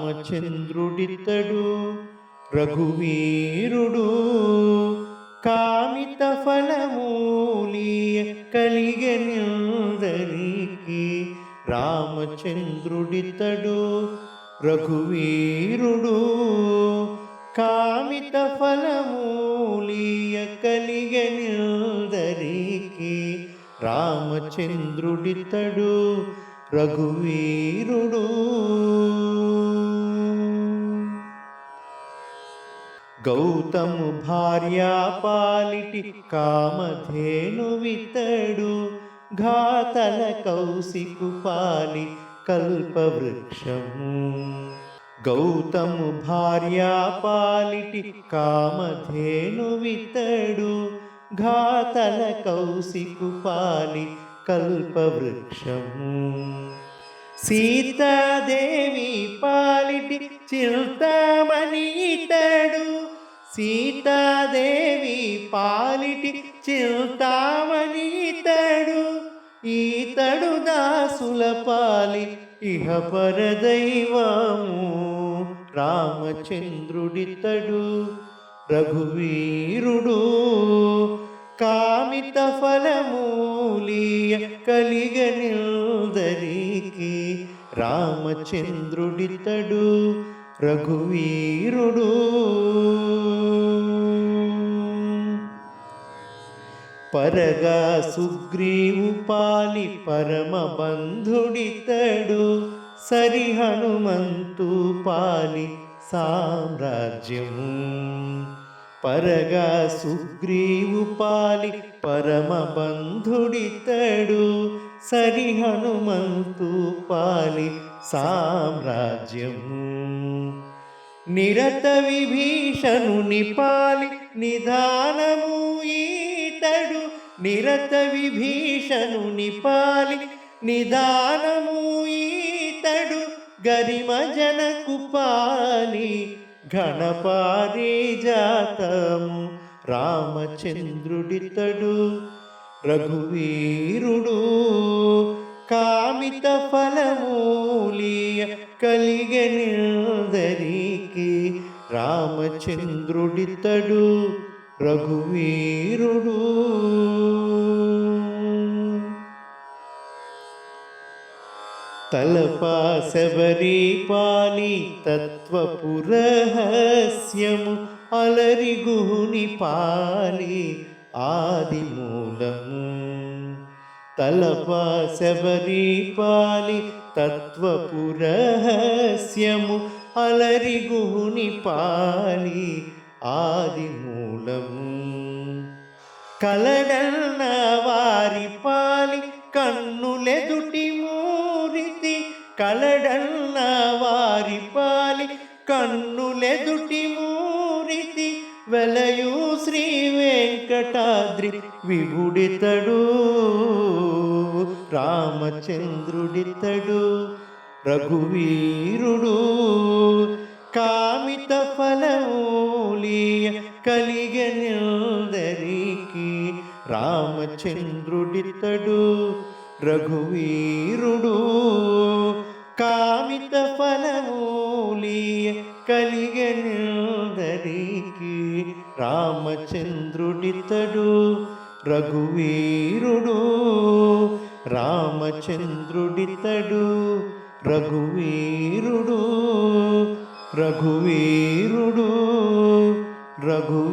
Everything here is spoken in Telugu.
రామచంద్రుడితడు రఘువీరుడు కామిత ఫలమూలి కలిగనందరికి రామచంద్రుడితడు రఘువీరుడు కామిత ఫలమూలియ కలిగనందరికి రామచంద్రుడితడు రఘువీరుడు. గౌతము భార్యా పాలిటి కామధేను వితడు ఘాతల కౌశికు పాలి కల్పవృక్షము. గౌతము భార్యా పాలిటి కామధేను వితడు ఘాతల కౌశికు పాలి కల్పవృక్షము సీతాదేవి పాలిటి చింతామణి సీతాదేవి పాలిటి చింతామణి ఈతడు దాసుల పాలి ఇహ పరదైవము రామచంద్రుడితడు రఘువీరుడు కామిత ఫలమూలియ కలిగనిల్దరికి రామచంద్రుడితడు రఘువీరుడు. పరగా సుగ్రీవు పాలి పరమ బంధుడితడు సరి హనుమంతు పాలి సామ్రాజ్యము. పరగా సుగ్రీవు పాలి పరమ బంధుడితడు సరి హనుమంతు పాలి సామ్రాజ్యము. నిరత విభీషణుని పాలి నిధానము ఈతడు నిరత విభీషణుని పాలి నిదానము ఈతడు గరిమ జనకు పాలి ఘనపారిజాతము రామచంద్రుడితడు రఘువీరుడు కామిత ఫలమూలియ కలిగనిందరికి రామచంద్రుడితడు రఘువీరుడు తలపా శబరి పాలి తత్వపురహస్యము అలరి గుహుని పాలి ఆది మూలము తలపా శబరి పాలి తత్వపురహస్యము అలరి గుహుని పాలి ఆది మూలము కలడన్న వారి పాలి కన్నులెదుటి కన్నులెదుటి మూరితి వెలయు శ్రీ వెంకటాద్రి విభుడితడు రామచంద్రుడితడు రఘువీరుడు. కామిత ఫలమూలియ కలిగనందరికి రామచంద్రుడితడు రఘువీరుడు. కామిత ఫలమూ ఫలమూలియ కలిగనిందరికి రామచంద్రుడితడు రఘువీరుడు. రామచంద్రుడితడు రఘువీరుడు. రఘువీరుడు రఘు